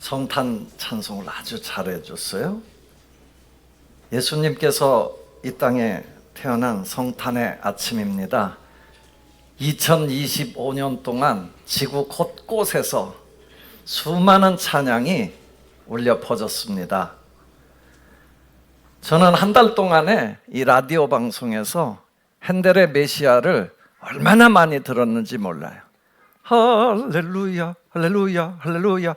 성탄 찬송을 아주 잘해줬어요. 예수님께서 이 땅에 태어난 성탄의 아침입니다. 2025년 동안 지구 곳곳에서 수많은 찬양이 울려 퍼졌습니다. 저는 한 달 동안에 이 라디오 방송에서 핸델의 메시아를 얼마나 많이 들었는지 몰라요. 할렐루야, 할렐루야, 할렐루야.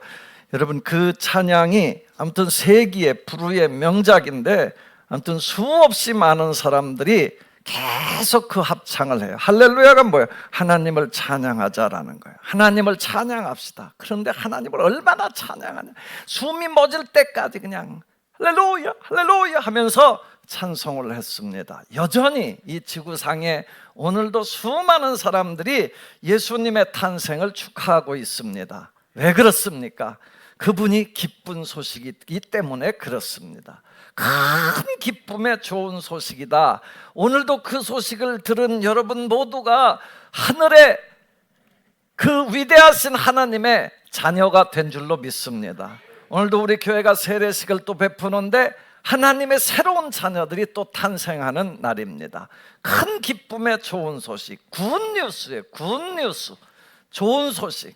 여러분 그 찬양이 아무튼 세기의 불후의 명작인데 아무튼 수없이 많은 사람들이 계속 그 합창을 해요. 할렐루야가 뭐예요? 하나님을 찬양하자라는 거예요. 하나님을 찬양합시다. 그런데 하나님을 얼마나 찬양하냐? 숨이 멎을 때까지 그냥 할렐루야, 할렐루야 하면서 찬송을 했습니다. 여전히 이 지구상에 오늘도 수많은 사람들이 예수님의 탄생을 축하하고 있습니다. 왜 그렇습니까? 그분이 기쁜 소식이기 때문에 그렇습니다. 큰 기쁨의 좋은 소식이다. 오늘도 그 소식을 들은 여러분 모두가 하늘에 그 위대하신 하나님의 자녀가 된 줄로 믿습니다. 오늘도 우리 교회가 세례식을 또 베푸는데 하나님의 새로운 자녀들이 또 탄생하는 날입니다. 큰 기쁨의 좋은 소식, 굿뉴스예요. 굿뉴스. 좋은 소식.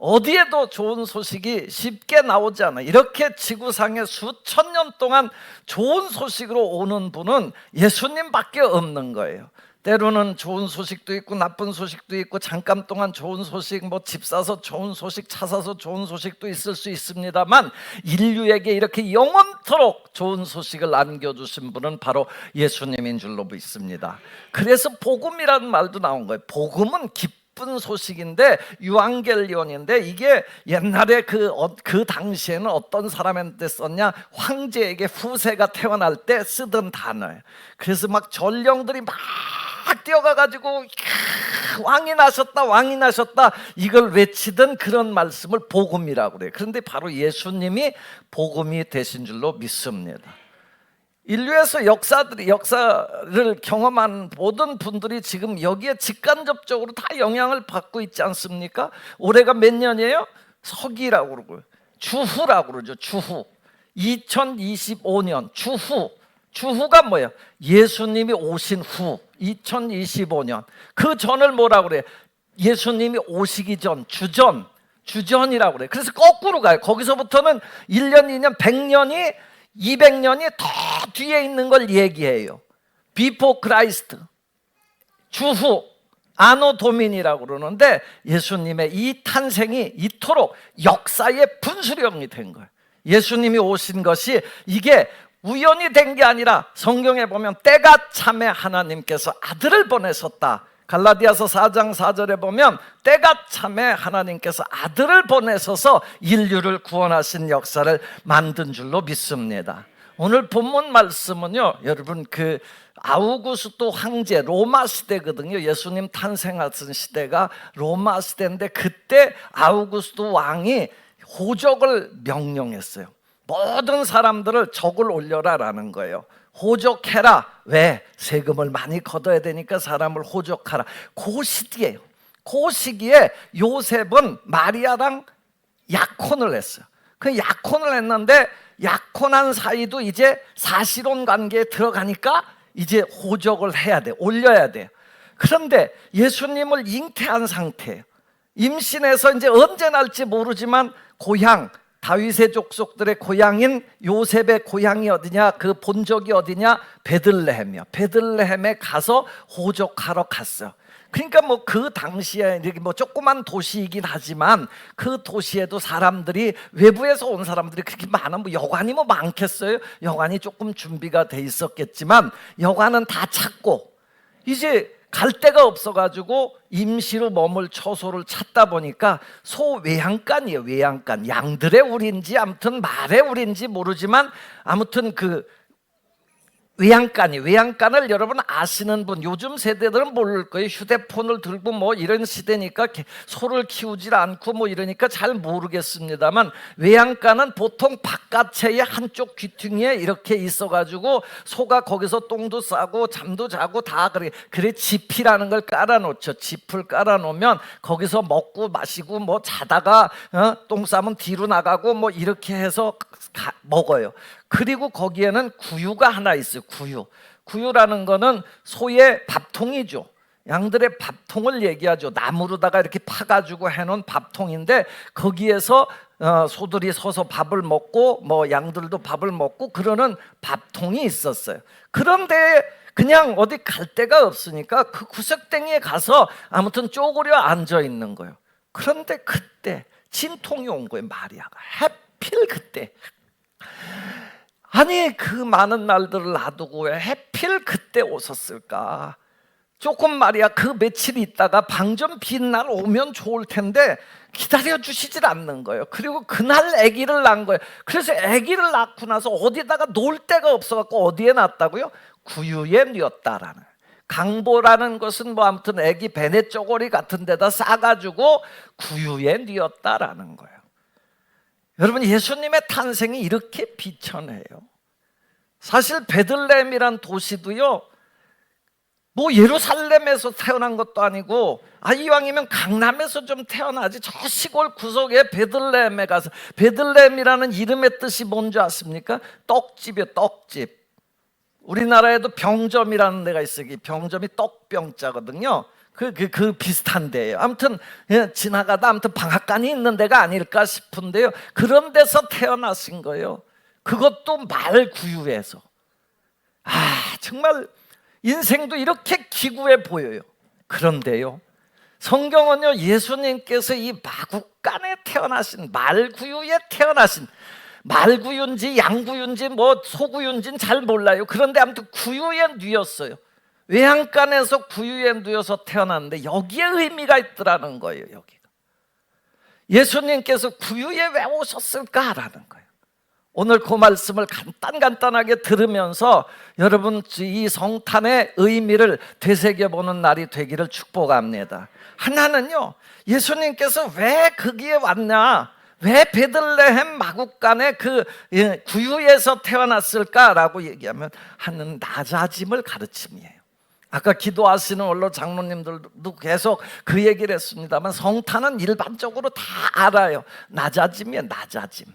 어디에도 좋은 소식이 쉽게 나오지 않아. 이렇게 지구상에 수천 년 동안 좋은 소식으로 오는 분은 예수님밖에 없는 거예요. 때로는 좋은 소식도 있고 나쁜 소식도 있고 잠깐 동안 좋은 소식 뭐 집 사서 좋은 소식 차 사서 좋은 소식도 있을 수 있습니다만 인류에게 이렇게 영원토록 좋은 소식을 안겨주신 분은 바로 예수님인 줄로 믿습니다. 그래서 복음이라는 말도 나온 거예요. 복음은 기 쁜 소식인데 유앙겔리온인데 이게 옛날에 그, 어, 그 당시에는 어떤 사람한테 썼냐 황제에게 후세가 태어날 때 쓰던 단어예요. 그래서 막 전령들이 막 뛰어가 가지고 왕이 나셨다 왕이 나셨다 이걸 외치던 그런 말씀을 복음이라고 그래요. 그런데 바로 예수님이 복음이 되신 줄로 믿습니다. 인류에서 역사들이 역사를 경험한 모든 분들이 지금 여기에 직간접적으로 다 영향을 받고 있지 않습니까? 올해가 몇 년이에요? 서기라고 그러고요. 주후라고 그러죠. 주후. 2025년 주후. 주후가 뭐예요? 예수님이 오신 후 2025년 그 전을 뭐라고 그래? 예수님이 오시기 전 주전 주전이라고 그래. 그래서 거꾸로 가요. 거기서부터는 1년, 2년, 100년이 200년이 더 뒤에 있는 걸 얘기해요. 비포 크라이스트 주후 아노 도민이라고 그러는데 예수님의 이 탄생이 이토록 역사의 분수령이 된 거예요. 예수님이 오신 것이 이게 우연이 된게 아니라 성경에 보면 때가 참에 하나님께서 아들을 보내셨다. 갈라디아서 4장 4절에 보면 때가 참에 하나님께서 아들을 보내셔서 인류를 구원하신 역사를 만든 줄로 믿습니다. 오늘 본문 말씀은요, 여러분 그 아우구스도 황제 로마 시대거든요. 예수님 탄생하신 시대가 로마 시대인데 그때 아우구스도 왕이 호적을 명령했어요. 모든 사람들을 적을 올려라라는 거예요. 호적해라. 왜? 세금을 많이 걷어야 되니까 사람을 호적하라. 그 시기에요. 그 시기에 요셉은 마리아랑 약혼을 했어요. 그 약혼을 했는데 약혼한 사이도 이제 사실혼 관계에 들어가니까 이제 호적을 해야 돼. 올려야 돼. 그런데 예수님을 잉태한 상태예요. 임신해서 이제 언제 날지 모르지만 고향 다윗의 족속들의 고향인 요셉의 고향이 어디냐? 그 본적이 어디냐? 베들레헴이요. 베들레헴에 가서 호적하러 갔어요. 그러니까 뭐 그 당시에 이렇게 뭐 조그만 도시이긴 하지만 그 도시에도 사람들이 외부에서 온 사람들이 그렇게 많아 뭐 여관이 뭐 많겠어요? 여관이 조금 준비가 돼 있었겠지만 여관은 다 찾고 이제 갈 데가 없어가지고 임시로 머물 처소를 찾다 보니까 소 외양간이에요. 외양간 양들의 우리인지 아무튼 말의 우리인지 모르지만 아무튼 그 외양간이 외양간을 여러분 아시는 분 요즘 세대들은 모를 거예요 휴대폰을 들고 뭐 이런 시대니까 개- 소를 키우질 않고 뭐 이러니까 잘 모르겠습니다만 외양간은 보통 바깥체의 한쪽 귀퉁이에 이렇게 있어가지고 소가 거기서 똥도 싸고 잠도 자고 다 그래 그래 지피라는 걸 깔아놓죠 짚을 깔아놓으면 거기서 먹고 마시고 뭐 자다가 어? 똥 싸면 뒤로 나가고 뭐 이렇게 해서 가- 먹어요. 그리고 거기에는 구유가 하나 있어요. 구유. 구유라는 거는 소의 밥통이죠. 양들의 밥통을 얘기하죠. 나무로다가 이렇게 파가지고 해놓은 밥통인데 거기에서 어, 소들이 서서 밥을 먹고 뭐 양들도 밥을 먹고 그러는 밥통이 있었어요. 그런데 그냥 어디 갈 데가 없으니까 그 구석탱이에 가서 아무튼 쪼그려 앉아 있는 거예요. 그런데 그때 진통이 온 거예요. 마리아가 해필 그때 아니 그 많은 날들을 놔두고 왜 해필 그때 오셨을까? 조금 말이야 그 며칠 있다가 방 좀 빈 날 오면 좋을 텐데 기다려 주시질 않는 거예요. 그리고 그날 아기를 낳은 거예요. 그래서 아기를 낳고 나서 어디다가 놀 데가 없어갖고 어디에 놨다고요? 구유에 뉘었다라는. 강보라는 것은 뭐 아무튼 아기 베네 쪼고리 같은 데다 싸가지고 구유에 뉘었다라는 거예요. 여러분 예수님의 탄생이 이렇게 비천해요. 사실 베들레헴이란 도시도요. 뭐 예루살렘에서 태어난 것도 아니고 아 이왕이면 강남에서 좀 태어나지 저 시골 구석에 베들레헴에 가서 베들레헴이라는 이름의 뜻이 뭔지 아십니까? 떡집이요 떡집. 우리나라에도 병점이라는 데가 있어요. 이 병점이 떡병자거든요. 그, 그, 그 비슷한 데예요. 아무튼 예, 지나가다 아무튼 방앗간이 있는 데가 아닐까 싶은데요. 그런 데서 태어나신 거예요. 그것도 말 구유에서. 아 정말 인생도 이렇게 기구해 보여요. 그런데요. 성경은요 예수님께서 이 마국간에 태어나신 말구유에 태어나신 말구유인지 양구유인지 뭐 소구유인지는 잘 몰라요. 그런데 아무튼 구유에 뉘었어요. 외양간에서 구유에 뉘어서 태어났는데 여기에 의미가 있더라는 거예요. 여기가 예수님께서 구유에 왜 오셨을까라는 거예요. 오늘 그 말씀을 간단 간단하게 들으면서 여러분 이 성탄의 의미를 되새겨 보는 날이 되기를 축복합니다. 하나는요. 예수님께서 왜 거기에 왔냐? 왜 베들레헴 마국간의 그 예, 구유에서 태어났을까라고 얘기하면 하는 낮아짐을 가르침이에요. 아까 기도하시는 원로 장로님들도 계속 그 얘기를 했습니다만 성탄은 일반적으로 다 알아요. 낮아짐이에요, 낮아짐.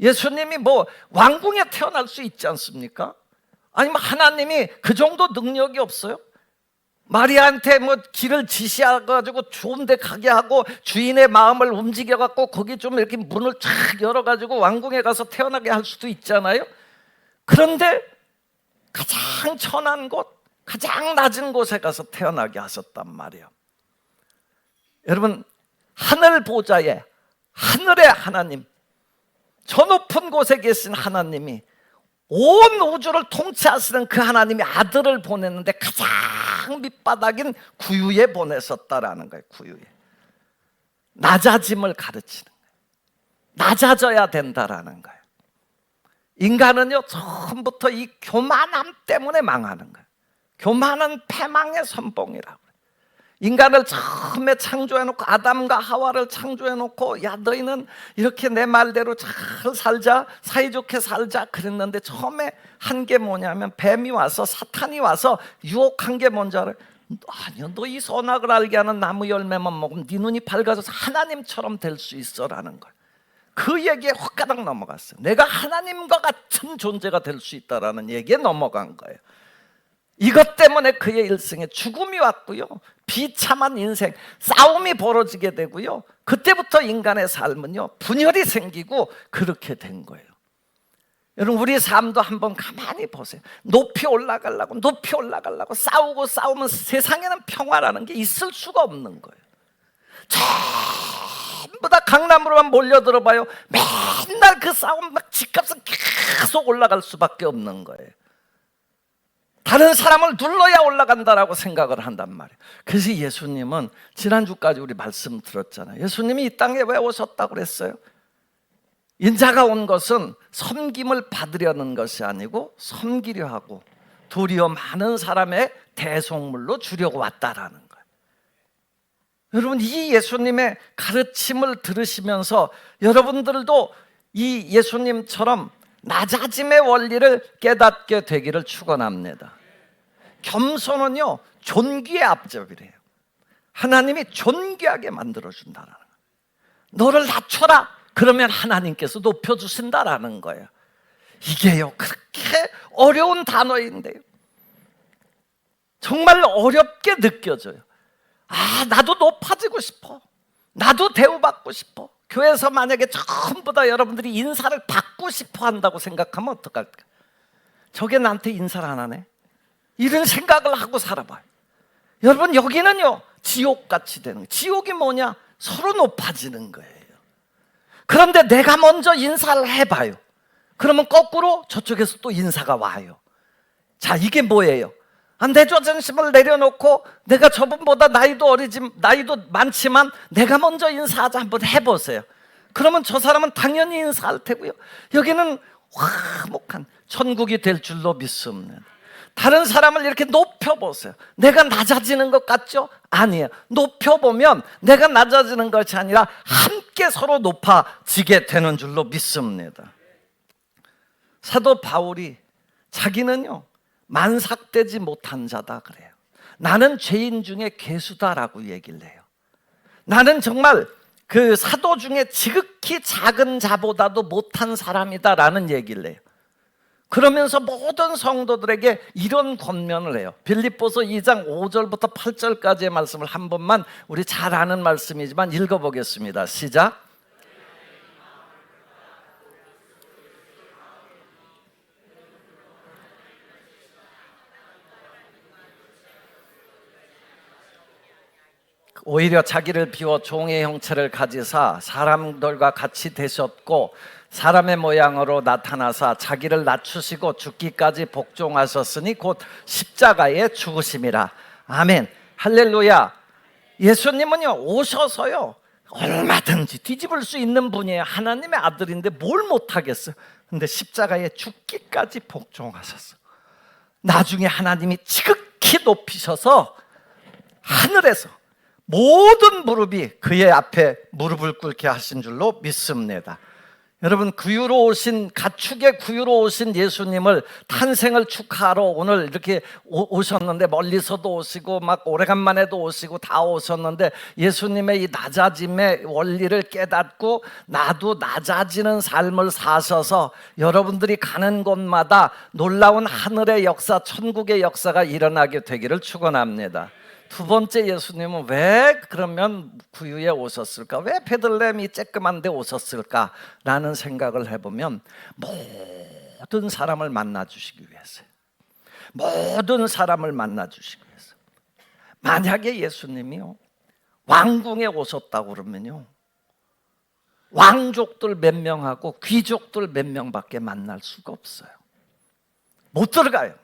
예수님이 뭐 왕궁에 태어날 수 있지 않습니까? 아니면 하나님이 그 정도 능력이 없어요? 마리아한테 뭐 길을 지시해가지고 좋은 데 가게 하고 주인의 마음을 움직여갖고 거기 좀 이렇게 문을 쫙 열어가지고 왕궁에 가서 태어나게 할 수도 있잖아요? 그런데 가장 천한 곳, 가장 낮은 곳에 가서 태어나게 하셨단 말이에요. 여러분, 하늘 보좌에 하늘의 하나님, 저 높은 곳에 계신 하나님이 온 우주를 통치하시는 그 하나님이 아들을 보냈는데 가장 밑바닥인 구유에 보내셨다라는 거예요. 구유에 낮아짐을 가르치는 거예요. 낮아져야 된다라는 거예요. 인간은요 처음부터 이 교만함 때문에 망하는 거예요. 교만은 패망의 선봉이라고. 인간을 처음에 창조해놓고 아담과 하와를 창조해놓고 야 너희는 이렇게 내 말대로 잘 살자 사이좋게 살자 그랬는데 처음에 한 게 뭐냐면 뱀이 와서 사탄이 와서 유혹한 게 뭔지 알아요? 아니요 너 이 선악을 알게 하는 나무 열매만 먹으면 네 눈이 밝아져서 하나님처럼 될 수 있어라는 걸. 그 얘기에 확가닥 넘어갔어요. 내가 하나님과 같은 존재가 될 수 있다라는 얘기에 넘어간 거예요. 이것 때문에 그의 일생에 죽음이 왔고요. 비참한 인생, 싸움이 벌어지게 되고요. 그때부터 인간의 삶은요, 분열이 생기고 그렇게 된 거예요. 여러분, 우리 삶도 한번 가만히 보세요. 높이 올라가려고, 높이 올라가려고 싸우고 싸우면 세상에는 평화라는 게 있을 수가 없는 거예요. 전부 다 강남으로만 몰려들어 봐요. 맨날 그 싸움 막 집값은 계속 올라갈 수밖에 없는 거예요. 다른 사람을 눌러야 올라간다라고 생각을 한단 말이에요. 그래서 예수님은 지난주까지 우리 말씀 들었잖아요. 예수님이 이 땅에 왜 오셨다고 그랬어요? 인자가 온 것은 섬김을 받으려는 것이 아니고 섬기려 하고 도리어 많은 사람의 대속물로 주려고 왔다라는 거예요. 여러분 이 예수님의 가르침을 들으시면서 여러분들도 이 예수님처럼 낮아짐의 원리를 깨닫게 되기를 축원합니다. 겸손은요 존귀의 앞접이래요. 하나님이 존귀하게 만들어 준다라는 거예요. 너를 낮춰라. 그러면 하나님께서 높여 주신다라는 거예요. 이게요 그렇게 어려운 단어인데요. 정말 어렵게 느껴져요. 아, 나도 높아지고 싶어. 나도 대우받고 싶어. 교회에서 만약에 전부 다 여러분들이 인사를 받고 싶어 한다고 생각하면 어떡할까? 저게 나한테 인사를 안 하네? 이런 생각을 하고 살아봐요. 여러분, 여기는요, 지옥같이 되는 거예요. 지옥이 뭐냐? 서로 높아지는 거예요. 그런데 내가 먼저 인사를 해봐요. 그러면 거꾸로 저쪽에서 또 인사가 와요. 자, 이게 뭐예요? 아, 내 자존심을 내려놓고 내가 저분보다 나이도 어리지 나이도 많지만 내가 먼저 인사하자 한번 해보세요. 그러면 저 사람은 당연히 인사할 테고요. 여기는 화목한 천국이 될 줄로 믿습니다. 다른 사람을 이렇게 높여보세요. 내가 낮아지는 것 같죠? 아니에요. 높여보면 내가 낮아지는 것이 아니라 함께 서로 높아지게 되는 줄로 믿습니다. 사도 바울이 자기는요, 만삭되지 못한 자다 그래요. 나는 죄인 중에 괴수다라고 얘기를 해요. 나는 정말 그 사도 중에 지극히 작은 자보다도 못한 사람이다라는 얘기를 해요. 그러면서 모든 성도들에게 이런 권면을 해요. 빌립보서 2장 5절부터 8절까지의 말씀을 한 번만 우리 잘 아는 말씀이지만 읽어보겠습니다. 시작. 오히려 자기를 비워 종의 형체를 가지사 사람들과 같이 되셨고 사람의 모양으로 나타나사 자기를 낮추시고 죽기까지 복종하셨으니 곧 십자가에 죽으심이라. 아멘. 할렐루야. 예수님은요 오셔서요 얼마든지 뒤집을 수 있는 분이에요. 하나님의 아들인데 뭘 못하겠어요. 근데 십자가에 죽기까지 복종하셨어. 나중에 하나님이 지극히 높이셔서 하늘에서 모든 무릎이 그의 앞에 무릎을 꿇게 하신 줄로 믿습니다. 여러분 구유로 오신 가축의 구유로 오신 예수님을 탄생을 축하하러 오늘 이렇게 오, 오셨는데 멀리서도 오시고 막 오래간만에도 오시고 다 오셨는데 예수님의 이 낮아짐의 원리를 깨닫고 나도 낮아지는 삶을 사셔서 여러분들이 가는 곳마다 놀라운 하늘의 역사 천국의 역사가 일어나게 되기를 축원합니다. 두 번째 예수님은 왜 그러면 구유에 오셨을까? 왜 베들레헴이 쬐끄만데 오셨을까? 라는 생각을 해보면 모든 사람을 만나 주시기 위해서요. 모든 사람을 만나 주시기 위해서. 만약에 예수님이요. 왕궁에 오셨다고 그러면요. 왕족들 몇 명하고 귀족들 몇 명밖에 만날 수가 없어요. 못 들어가요.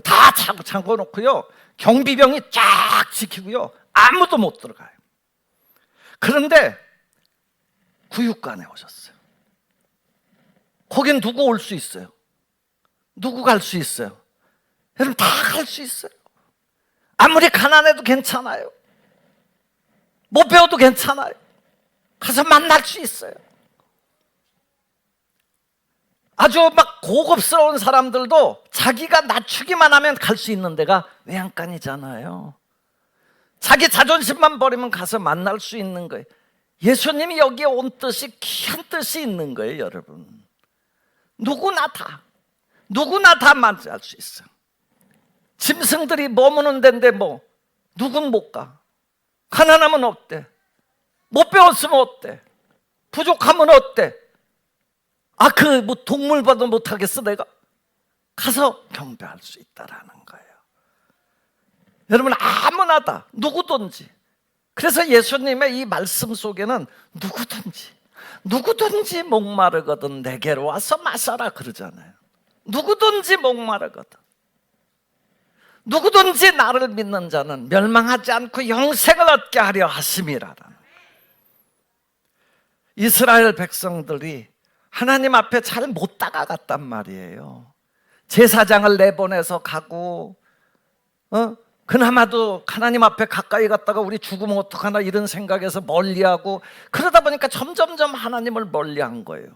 다 잠궈 놓고요. 경비병이 쫙 지키고요. 아무도 못 들어가요. 그런데 구육관에 오셨어요. 거긴 누구 올 수 있어요? 누구 갈 수 있어요? 여러분 다 갈 수 있어요. 아무리 가난해도 괜찮아요. 못 배워도 괜찮아요. 가서 만날 수 있어요. 아주 막 고급스러운 사람들도 자기가 낮추기만 하면 갈 수 있는 데가 외양간이잖아요. 자기 자존심만 버리면 가서 만날 수 있는 거예요. 예수님이 여기에 온 뜻이 귀한 뜻이 있는 거예요, 여러분. 누구나 다, 누구나 다 만날 수 있어. 짐승들이 머무는 데인데 뭐, 누군 못 가. 가난하면 어때? 못 배웠으면 어때? 부족하면 어때? 아, 그 뭐 동물 봐도 못하겠어, 내가? 가서 경배할 수 있다라는 거예요. 여러분, 아무나 다, 누구든지. 그래서 예수님의 이 말씀 속에는 누구든지, 누구든지 목마르거든 내게로 와서 마셔라 그러잖아요. 누구든지 목마르거든. 누구든지 나를 믿는 자는 멸망하지 않고 영생을 얻게 하려 하심이라라. 이스라엘 백성들이 하나님 앞에 잘 못 다가갔단 말이에요. 제사장을 내보내서 가고, 어? 그나마도 하나님 앞에 가까이 갔다가 우리 죽으면 어떡하나 이런 생각에서 멀리하고 그러다 보니까 점점점 하나님을 멀리한 거예요.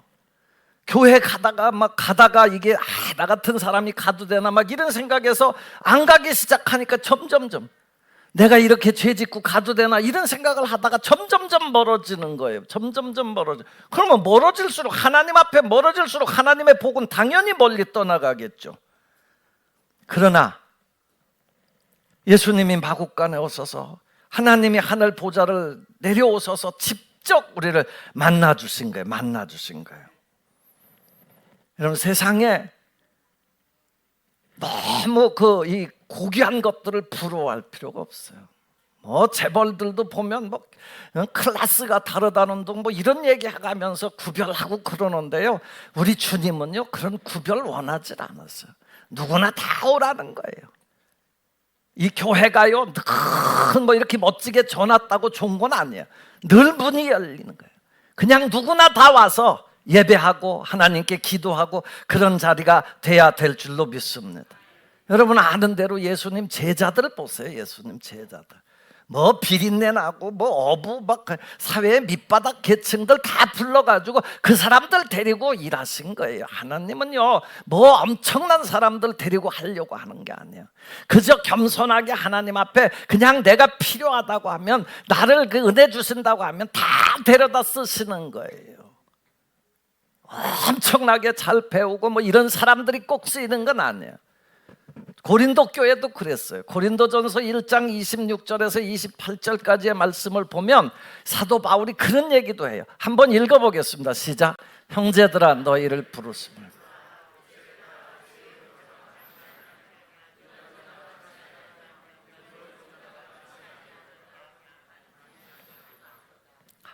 교회 가다가 막 가다가 이게 아, 나 같은 사람이 가도 되나 막 이런 생각에서 안 가기 시작하니까 점점점 내가 이렇게 죄 짓고 가도 되나 이런 생각을 하다가 점점점 멀어지는 거예요. 점점점 멀어져. 그러면 멀어질수록 하나님 앞에 멀어질수록 하나님의 복은 당연히 멀리 떠나가겠죠. 그러나 예수님이 마국간에 오셔서 하나님이 하늘 보좌를 내려오셔서 직접 우리를 만나 주신 거예요. 만나 주신 거예요. 여러분 세상에 너무 그 이 고귀한 것들을 부러워할 필요가 없어요. 뭐 재벌들도 보면 뭐 어, 클래스가 다르다는 둥뭐 이런 얘기 하면서 구별하고 그러는데요. 우리 주님은요 그런 구별 원하지 않았어요. 누구나 다 오라는 거예요. 이 교회가요 큰뭐 이렇게 멋지게 전왔다고 좋은 건 아니에요. 늘 문이 열리는 거예요. 그냥 누구나 다 와서 예배하고 하나님께 기도하고 그런 자리가 돼야 될 줄로 믿습니다. 여러분 아는 대로 예수님 제자들을 보세요. 예수님 제자들. 뭐 비린내 나고 뭐 어부 막 사회 밑바닥 계층들 다 불러가지고 그 사람들 데리고 일하신 거예요. 하나님은요 뭐 엄청난 사람들 데리고 하려고 하는 게 아니에요. 그저 겸손하게 하나님 앞에 그냥 내가 필요하다고 하면 나를 그 은혜 주신다고 하면 다 데려다 쓰시는 거예요. 엄청나게 잘 배우고 뭐 이런 사람들이 꼭 쓰이는 건 아니에요. 고린도 교회도 그랬어요. 고린도전서 1장 26절에서 28절까지의 말씀을 보면 사도 바울이 그런 얘기도 해요. 한번 읽어 보겠습니다. 시작. 형제들아 너희를 부르심을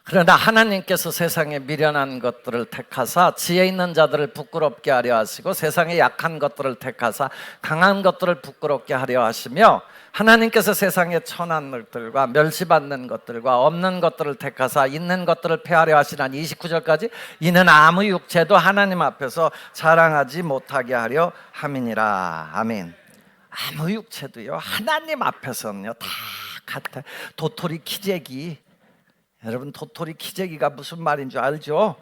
그러나 하나님께서 세상에 미련한 것들을 택하사 지혜 있는 자들을 부끄럽게 하려 하시고 세상에 약한 것들을 택하사 강한 것들을 부끄럽게 하려 하시며 하나님께서 세상에 천한 것들과 멸시받는 것들과 없는 것들을 택하사 있는 것들을 폐하려 하시나니 29절까지 이는 아무 육체도 하나님 앞에서 자랑하지 못하게 하려 함이니라. 아멘. 아무 육체도요. 하나님 앞에서는요. 다 같아. 도토리 키재기 여러분 도토리 키재기가 무슨 말인 줄 알죠?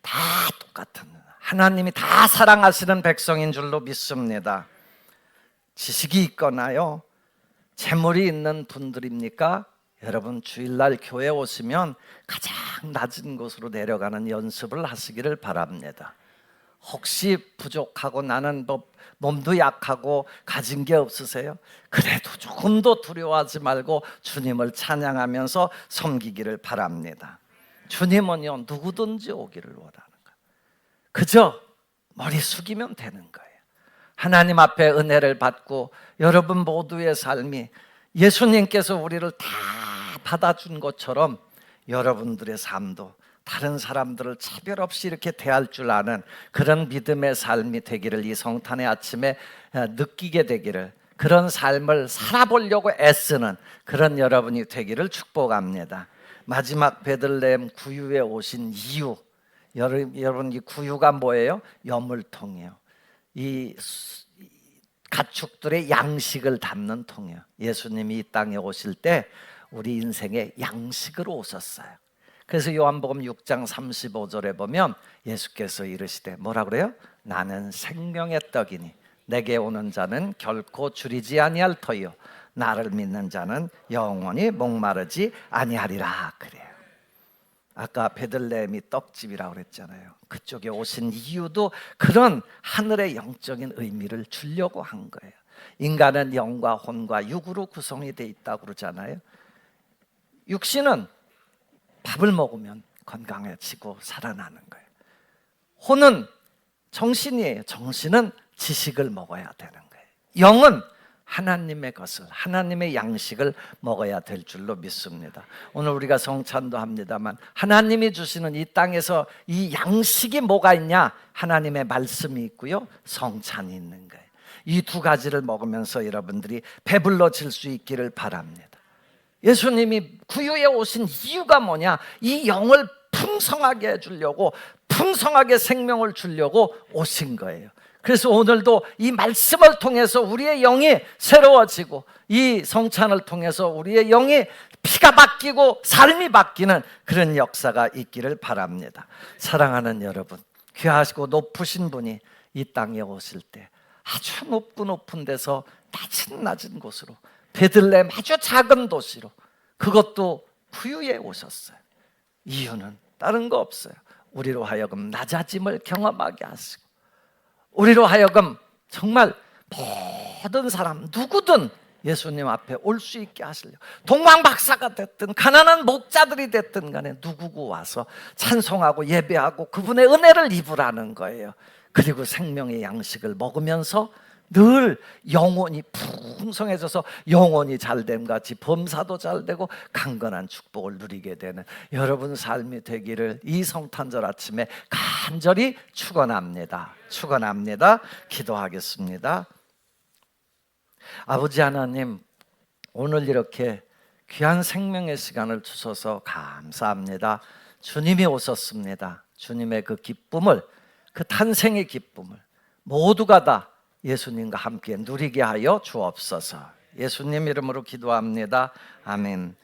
다 똑같은 하나님이 다 사랑하시는 백성인 줄로 믿습니다. 지식이 있거나요, 재물이 있는 분들입니까? 여러분 주일날 교회 오시면 가장 낮은 곳으로 내려가는 연습을 하시기를 바랍니다. 혹시 부족하고 나는 뭐 몸도 약하고 가진 게 없으세요? 그래도 조금 더 두려워하지 말고 주님을 찬양하면서 섬기기를 바랍니다. 주님은요 누구든지 오기를 원하는 거예요. 그저 머리 숙이면 되는 거예요. 하나님 앞에 은혜를 받고 여러분 모두의 삶이 예수님께서 우리를 다 받아준 것처럼 여러분들의 삶도 다른 사람들을 차별 없이 이렇게 대할 줄 아는 그런 믿음의 삶이 되기를 이 성탄의 아침에 어, 느끼게 되기를 그런 삶을 살아보려고 애쓰는 그런 여러분이 되기를 축복합니다. 마지막 베들레헴 구유에 오신 이유 여러분 이 구유가 뭐예요? 여물통이에요. 이 가축들의 양식을 담는 통이에요. 예수님이 이 땅에 오실 때 우리 인생의 양식으로 오셨어요. 그래서 요한복음 6장 35절에 보면 예수께서 이르시되 뭐라 그래요? 나는 생명의 떡이니 내게 오는 자는 결코 줄이지 아니할 터요 나를 믿는 자는 영원히 목마르지 아니하리라 그래요. 아까 베들레헴이 떡집이라고 그랬잖아요. 그쪽에 오신 이유도 그런 하늘의 영적인 의미를 주려고 한 거예요. 인간은 영과 혼과 육으로 구성이 돼 있다고 그러잖아요. 육신은 밥을 먹으면 건강해지고 살아나는 거예요. 혼은 정신이에요. 정신은 지식을 먹어야 되는 거예요. 영은 하나님의 것을 하나님의 양식을 먹어야 될 줄로 믿습니다. 오늘 우리가 성찬도 합니다만 하나님이 주시는 이 땅에서 이 양식이 뭐가 있냐? 하나님의 말씀이 있고요. 성찬이 있는 거예요. 이 두 가지를 먹으면서 여러분들이 배불러질 수 있기를 바랍니다. 예수님이 구유에 오신 이유가 뭐냐? 이 영을 풍성하게 해주려고 풍성하게 생명을 주려고 오신 거예요. 그래서 오늘도 이 말씀을 통해서 우리의 영이 새로워지고 이 성찬을 통해서 우리의 영이 피가 바뀌고 삶이 바뀌는 그런 역사가 있기를 바랍니다. 사랑하는 여러분, 귀하시고 높으신 분이 이 땅에 오실 때 아주 높고 높은 데서 낮은 낮은 곳으로 베들레헴 아주 작은 도시로 그것도 부유에 오셨어요. 이유는 다른 거 없어요. 우리로 하여금 낮아짐을 경험하게 하시고 우리로 하여금 정말 모든 사람 누구든 예수님 앞에 올 수 있게 하시려. 동방 박사가 됐든 가난한 목자들이 됐든 간에 누구고 와서 찬송하고 예배하고 그분의 은혜를 입으라는 거예요. 그리고 생명의 양식을 먹으면서 늘 영혼이 풍성해져서 영혼이 잘됨 같이 범사도 잘 되고 강건한 축복을 누리게 되는 여러분 삶이 되기를 이 성탄절 아침에 간절히 축원합니다. 축원합니다. 기도하겠습니다. 아버지 하나님 오늘 이렇게 귀한 생명의 시간을 주셔서 감사합니다. 주님이 오셨습니다. 주님의 그 기쁨을 그 탄생의 기쁨을 모두가 다 예수님과 함께 누리게 하여 주옵소서. 예수님 이름으로 기도합니다. 아멘.